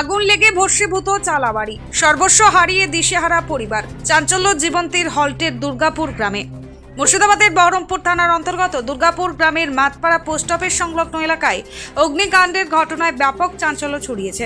আগুন লেগে ভস্মীভূত চালাবাড়ি। সর্বস্ব হারিয়ে দিশেহারা পরিবার। চাঞ্চল্য জীবন্তীর হল্টের দুর্গাপুর গ্রামে। মুর্শিদাবাদের বহরমপুর থানার অন্তর্গত দুর্গাপুর গ্রামের মাতপাড়া পোস্ট অফিস সংলগ্ন এলাকায় অগ্নিকাণ্ডের ঘটনায় ব্যাপক চাঞ্চল্য ছড়িয়েছে।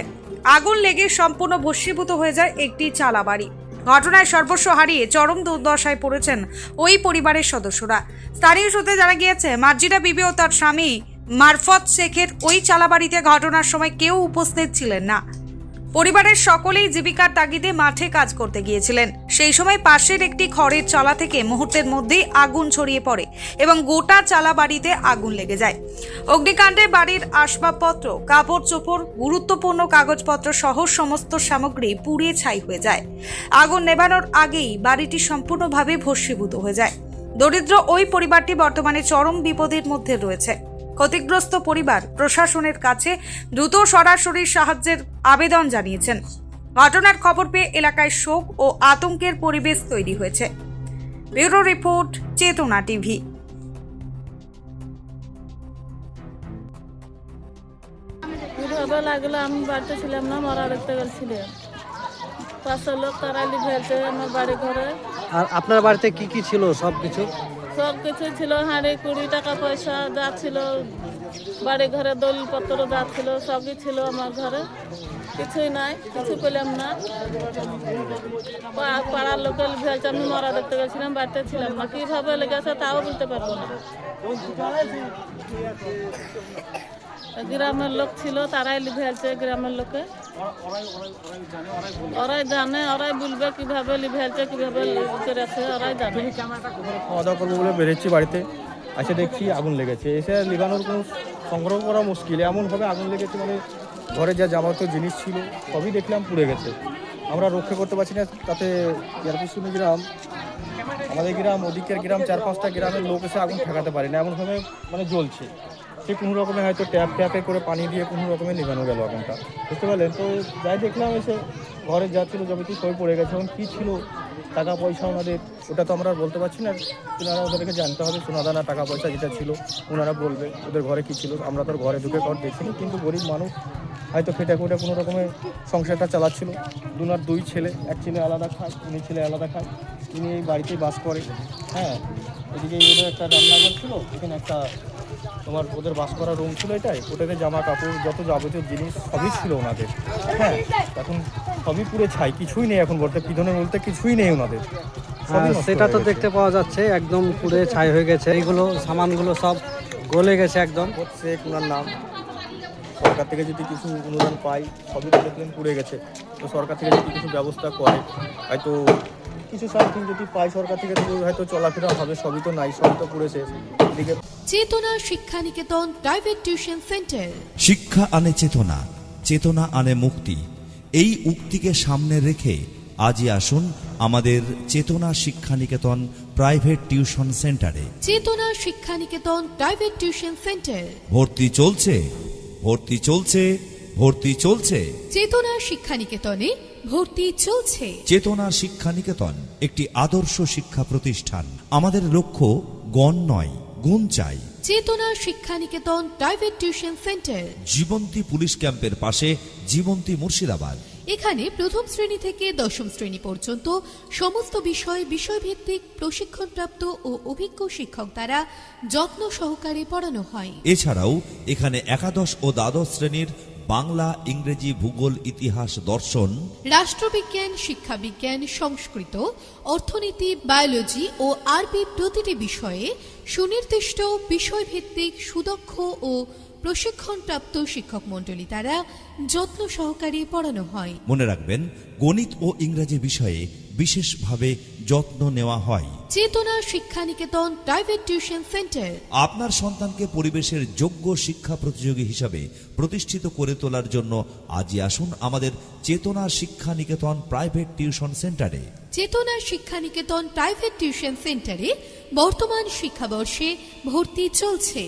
আগুন লেগে সম্পূর্ণ ভস্মীভূত হয়ে যায় একটি চালাবাড়ি। ঘটনায় সর্বস্ব হারিয়ে চরম দুর্দশায় পড়েছেন ওই পরিবারের সদস্যরা। স্থানীয় সূত্রে জানা গিয়েছে মার্জিনা বিবি ও তার স্বামী মারফত শেখের ওই চালাবাড়িতে ঘটনার সময় কেউ উপস্থিত ছিলেন না। পরিবারের সকলেই জীবিকার তাগিদে মাঠে কাজ করতে গিয়েছিলেন। সেই সময় পাশের একটি খড়ের চালা থেকে মুহূর্তের মধ্যেই আগুন ছড়িয়ে পড়ে এবং গোটা চালা বাড়িতে আগুন লেগে যায়। অগ্নিকাণ্ডে বাড়ির আসবাবপত্র কাপড় চোপড় গুরুত্বপূর্ণ কাগজপত্র সহ সমস্ত সামগ্রী পুড়িয়ে ছাই হয়ে যায়। আগুন নেভানোর আগেই বাড়িটি সম্পূর্ণভাবে ভস্মীভূত হয়ে যায়। দরিদ্র ওই পরিবারটি বর্তমানে চরম বিপদের মধ্যে রয়েছে। ক্ষতিগ্রস্ত পরিবার প্রশাসনের কাছে দ্রুত সরাসরি সাহায্যের আবেদন জানিয়েছেন। ঘটনার খবর পেয়ে এলাকায় শোক ও আতঙ্কের পরিবেশ তৈরি হয়েছে। Bureau report Chetana TV. লাগল আমি বাড়িতে ছিলাম না মারা দেখতে গেছিলাম পাঁচশো লোক ফেলছে আমার বাড়ি ঘরে আর আপনার বাড়িতে কি কি ছিল সব কিছু সব কিছু ছিল, হাঁড়ি, কুড়ি টাকা পয়সা যা ছিল, বাড়ি ঘরে দলিলপত্র যা ছিল, সবই ছিল আমার ঘরে। কিছুই নাই, কিছু পেলাম না। পাড়ার লোকাল ভেলছে আমি মরা দেখতে গেছিলাম, বাড়িতে ছিলাম না। কীভাবে লেগেছে তাও বলতে পারব না। গ্রামের লোক ছিল, তারাই লিভেলছে গ্রামের লোকে। ওরাই জানে, ওরাই বলবে কীভাবে লিভেলছে কীভাবে করেছে, ওরাই জানে। খাওয়া দাওয়া করব বলে বেরোচ্ছি বাড়িতে। এসে দেখছি আগুন লেগেছে। এসে লিভানোর কোনো সংগ্রহ করা মুশকিল। এমনভাবে আগুন লেগেছে মানে ঘরে যা যাবতীয় জিনিস ছিল, সবই দেখলাম পুড়ে গেছে। আমরা রক্ষা করতে পারছি না, তাতে ইয়ারপুশুনি গ্রাম, আমাদের গ্রাম, ওদিকের গ্রাম, চার পাঁচটা গ্রামের লোক এসে আগুন ঠেকাতে পারি না। এমনভাবে মানে জ্বলছে। সে কোনো রকমে হয়তো ট্যাপ ট্যাপে করে পানি দিয়ে কোনো রকমে নিভানো গেল আগুনটা। বুঝতে পারলেন? তো যাই দেখলাম এসে ঘরে যা ছিল যাবতীয় সবই পড়ে গেছে। এখন কী ছিল? টাকা পয়সা ওনাদের ওটা তো আমরা বলতে পারছি না। ওনারা ওদেরকে জানতে হবে, সোনাদানা টাকা পয়সা যেটা ছিল, ওনারা বলবে ওদের ঘরে কী ছিল। আমরা তো ঘরে ঢুকে কর দেখিনি, কিন্তু গরিব মানুষ হয়তো খেটে খুটে কোনো রকমের সংসারটা চালাচ্ছিল। দুনার দুই ছেলে, এক ছেলে আলাদা খায় উনি ছেলে আলাদা খায়। তিনি এই বাড়িতেই বাস করে। হ্যাঁ এদিকে একটা রান্নাঘর ছিল, এখানে একটা তোমার ওদের বাস করার রুম ছিল এটাই ওটাতে জামা কাপড় যত যাবতীয় জিনিস সবই ছিল ওনাদের। হ্যাঁ এখন সবই পুরো ছাই কিছুই নেই এখন বলতে পিছনে বলতে কিছুই নেই ওনাদের। নষ্ট সেটা তো দেখতে পাওয়া যাচ্ছে একদম পুড়ে ছাই হয়ে গেছে। এইগুলো সামানগুলো সব গলে গেছে একদম। শেখ ওনার নাম। সরকার থেকে যদি কিছু অনুদান পাই সবই তো দেখলেন পুড়ে গেছে। তো সরকার থেকে যদি কিছু ব্যবস্থা করে হয়তো কিছু সামথিং যদি পাই সরকার থেকে তো হয়তো চলাফেরা হবে সবই তো নাই সবই তো পুড়েছে এদিকে চেতনা Shiksha Niketan private tuition centre. শিক্ষা আনে চেতনা চেতনা আনে মুক্তি। এই উক্তিকে সামনে রেখে আজই আসুন আমাদের চেতনা শিক্ষা নিকেতন প্রাইভেট টিউশন সেন্টারে। চেতনা Shiksha Niketan private tuition centre. ভর্তি চলছে ভর্তি চলছে ভর্তি চলছে। চেতনা শিক্ষা নিকেতনে ভর্তি চলছে। চেতনা শিক্ষা নিকেতন একটি আদর্শ শিক্ষা প্রতিষ্ঠান। আমাদের লক্ষ্য গণ নয়। গুণ চাই। Chetana Shiksha Niketan private tuition centre Jibanti police ক্যাম্পের পাশে জীবন্তী মুর্শিদাবাদ। এখানে প্রথম শ্রেণি থেকে দশম শ্রেণি পর্যন্ত সমস্ত বিষয় বিষয়ভিত্তিক প্রশিক্ষণপ্রাপ্ত ও অভিজ্ঞ শিক্ষক দ্বারা যত্ন সহকারে পড়ানো হয়। এছাড়াও এখানে একাদশ ও দ্বাদশ শ্রেণির বাংলা ইংরেজি ভূগোল ইতিহাস দর্শন রাষ্ট্রবিজ্ঞান শিক্ষাবিজ্ঞান সংস্কৃত অর্থনীতি বায়োলজি ও আরবি প্রতিটি বিষয়ে সুনির্দিষ্ট বিষয়ভিত্তিক সুদক্ষ ও প্রশিক্ষণপ্রাপ্ত শিক্ষক মণ্ডলী দ্বারা যত্ন সহকারে পড়ানো হয়। মনে রাখবেন, গণিত ও ইংরাজি বিষয়ে বিশেষভাবে যত্ন নেওয়া হয়। চেতনা Shiksha Niketan private tuition centre. আপনার সন্তানকে পরিবেশের যোগ্য শিক্ষা প্রতিযোগী হিসাবে প্রতিষ্ঠিত করে তোলার জন্য আজই আসুন আমাদের চেতনা শিক্ষা নিকেতন প্রাইভেট টিউশন সেন্টারে। চেতনা শিক্ষা নিকেতন প্রাইভেট টিউশন সেন্টারে বর্তমান শিক্ষাবর্ষে ভর্তি চলছে।